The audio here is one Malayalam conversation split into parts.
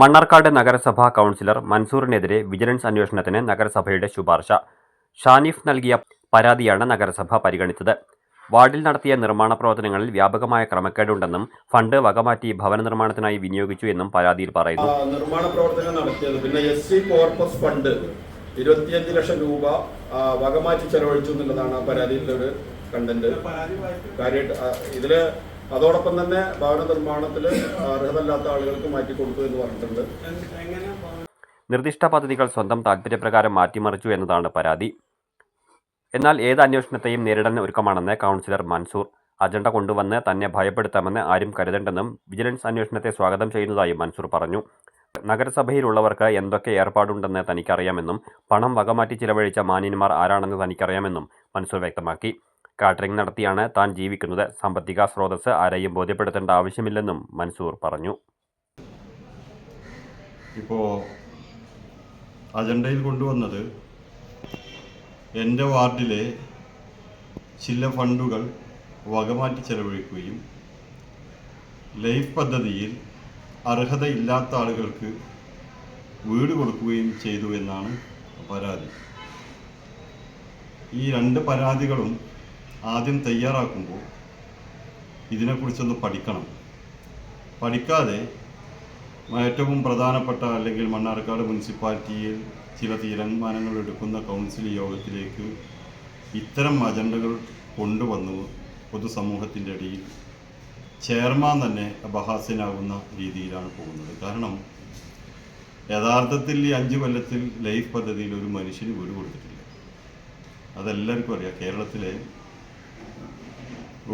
മണ്ണാർക്കാട് നഗരസഭാ കൗൺസിലർ മൻസൂറിനെതിരെ വിജിലൻസ് അന്വേഷണത്തിന് നഗരസഭയുടെ ശുപാർശ. ഷാനിഫ് നൽകിയ പരാതിയാണ് നഗരസഭ പരിഗണിച്ചത്. വാർഡിൽ നടത്തിയ നിർമ്മാണ പ്രവർത്തനങ്ങളിൽ വ്യാപകമായ ക്രമക്കേടുണ്ടെന്നും ഫണ്ട് വകമാറ്റി ഭവന നിർമ്മാണത്തിനായി വിനിയോഗിച്ചു എന്നും പരാതിയിൽ പറയുന്നു. നിർമ്മാണ പ്രവർത്തനം നടത്തിയത്. പിന്നെ എസ് സി കോർപ്പസ് ഫണ്ട് ഇരുപത്തിയഞ്ച് ലക്ഷം രൂപ വകമാറ്റി ചെലവഴിച്ചു എന്നുള്ളതാണ് ആ പരാതിയിലെ ഒരു കണ്ടന്റ് കാര്യമായിട്ട് ഇതിൽ അതോടൊപ്പം തന്നെ ഭവന നിർമ്മാണത്തിൽ അർഹതല്ലാത്ത ആളുകൾക്ക് മാറ്റി കൊടുത്തു എന്ന് പറഞ്ഞിട്ടുണ്ട്. നിർദ്ദിഷ്ട പദ്ധതികൾ സ്വന്തം താൽപ്പര്യപ്രകാരം മാറ്റിമറിച്ചു എന്നതാണ് പരാതി. എന്നാൽ ഏത് അന്വേഷണത്തെയും നേരിടാൻ ഒരുക്കമാണെന്ന് കൗൺസിലർ മൻസൂർ. അജണ്ട കൊണ്ടുവന്ന് തന്നെ ഭയപ്പെടുത്താമെന്ന് ആരും കരുതണ്ടെന്നും വിജിലൻസ് അന്വേഷണത്തെ സ്വാഗതം ചെയ്യുന്നതായും മൻസൂർ പറഞ്ഞു. നഗരസഭയിലുള്ളവർക്ക് എന്തൊക്കെ ഏർപ്പാടുണ്ടെന്ന് തനിക്കറിയാമെന്നും പണം വകമാറ്റി ചിലവഴിച്ച മാന്യന്മാർ ആരാണെന്ന് തനിക്കറിയാമെന്നും മൻസൂർ വ്യക്തമാക്കി. കാറ്ററിംഗ് നടത്തിയാണ് താൻ ജീവിക്കുന്നത്. സാമ്പത്തിക സ്രോതസ് ആരെയും ബോധ്യപ്പെടുത്തേണ്ട ആവശ്യമില്ലെന്നും മൻസൂർ പറഞ്ഞു. ഇപ്പോ അജണ്ടയിൽ കൊണ്ടുവന്നത് എന്റെ വാർഡിലെ ചില ഫണ്ടുകൾ വകമാറ്റി ചെലവഴിക്കുകയും ലൈഫ് പദ്ധതിയിൽ അർഹതയില്ലാത്ത ആളുകൾക്ക് വീട് കൊടുക്കുകയും ചെയ്തു എന്നാണ് പരാതി. ഈ രണ്ട് പരാതികളും ആദ്യം തയ്യാറാക്കുമ്പോൾ ഇതിനെക്കുറിച്ചൊന്ന് പഠിക്കണം. പഠിക്കാതെ ഏറ്റവും പ്രധാനപ്പെട്ട അല്ലെങ്കിൽ മണ്ണാർക്കാട് മുനിസിപ്പാലിറ്റിയിൽ ചില തീരുമാനങ്ങൾ എടുക്കുന്ന കൗൺസിൽ യോഗത്തിലേക്ക് ഇത്തരം അജണ്ടകൾ കൊണ്ടുവന്നു പൊതുസമൂഹത്തിന്റെ ഇടയിൽ. ചെയർമാൻ തന്നെ അപഹാസ്യനാകുന്ന രീതിയിലാണ് പോകുന്നത്. കാരണം യഥാർത്ഥത്തിൽ ഈ അഞ്ച് കൊല്ലത്തിൽ ലൈഫ് പദ്ധതിയിൽ ഒരു മനുഷ്യന് വീട് കൊടുത്തിട്ടില്ല. അതെല്ലാവർക്കും അറിയാം. കേരളത്തിലെ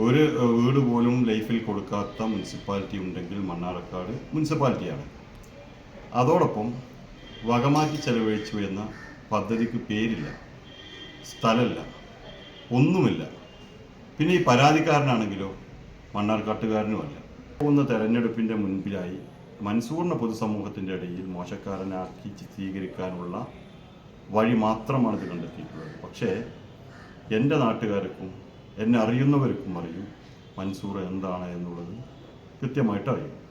ഒരു വീട് പോലും ലൈഫിൽ കൊടുക്കാത്ത മുനിസിപ്പാലിറ്റി ഉണ്ടെങ്കിൽ മണ്ണാർക്കാട് മുനിസിപ്പാലിറ്റിയാണ്. അതോടൊപ്പം വകമാറ്റി ചെലവഴിച്ചു എന്ന പദ്ധതിക്ക് പേരില്ല സ്ഥലമില്ല ഒന്നുമില്ല. പിന്നെ ഈ പരാതിക്കാരനാണെങ്കിലോ മണ്ണാർക്കാട്ടുകാരനുമല്ല പോകുന്ന തെരഞ്ഞെടുപ്പിന്റെ മുൻപിലായി മൻസൂറിനെ പൊതുസമൂഹത്തിന്റെ ഇടയിൽ മോശക്കാരനാക്കി ചിത്രീകരിക്കാനുള്ള വഴി മാത്രമാണ് ഇത് കണ്ടെത്തിയിട്ടുള്ളത്. പക്ഷേ എന്റെ നാട്ടുകാർക്കും എന്നെ അറിയുന്നവർക്കും അറിയും. മൻസൂർ എന്താണ് എന്നുള്ളത് കൃത്യമായിട്ട് അറിയും.